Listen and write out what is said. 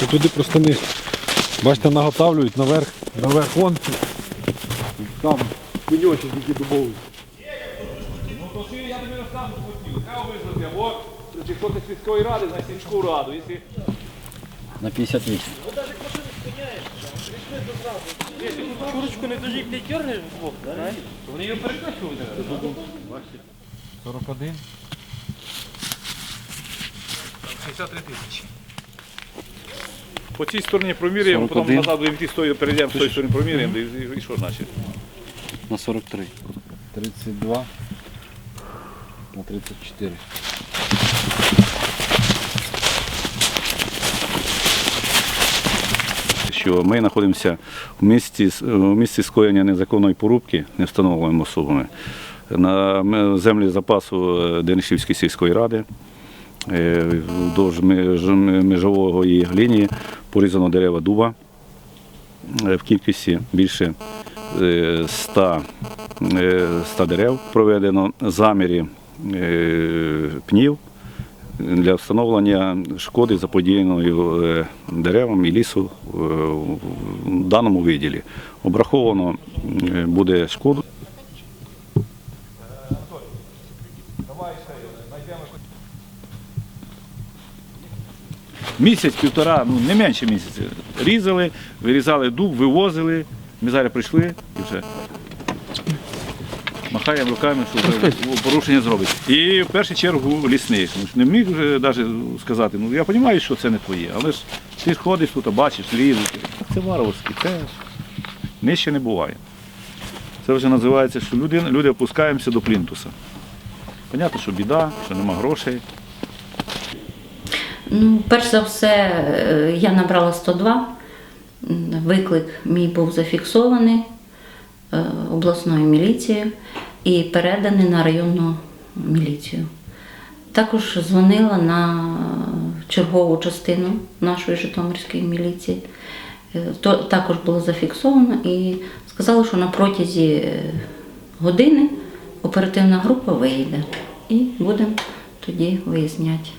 То туди просто не. Бачите, наготавлюють наверх, наверх вон. Там пеньочок який дубовий. Ну то що я тобі розказу хотів. Треба визнати, або якщо ти сільської ради, на сільську раду. Якщо На 58. Курочку не дуже не дергаєш в бок, то вони її перекачували. 41. 63 тисячі. По цій стороні проміряємо, потім 41. назад будемо йти з тої, перейдемо з тої сторони проміряємо, і, і, і що значить? На 43. 32 на 34. що ми знаходимося в місці, в місці скоєння незаконної порубки невстановленими особами на м- землі запасу е, Денишівської сільської ради. Е, Вдовж меж- межової лінії порізано дерева дуба е, в кількості більше е, 100, е, 100 дерев. Проведено заміри пнів для встановлення шкоди заподіяної деревам і лісу в даному виділі. Обраховано буде шкоду. Місяць-півтора, ну не менше місяця. Різали, вирізали дуб, вивозили. Ми зараз прийшли і вже махаємо руками, що вже порушення зробить. І в першу чергу лісник. Ну, Не міг вже навіть сказати, ну я розумію, що це не твоє, але ж ти ж ходиш тут, а бачиш, різуть. Це варварське, це нижче не буває. Це вже називається, що люди, люди опускаємося до плінтуса. Понятно, що біда, що нема грошей. Ну, перш за все, е, я набрала 102. Виклик мій був зафіксований е, обласною міліцією і переданий на районну міліцію. Також дзвонила на чергову частину нашої Житомирської міліції. Е, То також було зафіксовано і сказали, що на протязі години оперативна група вийде і будемо тоді виясняти.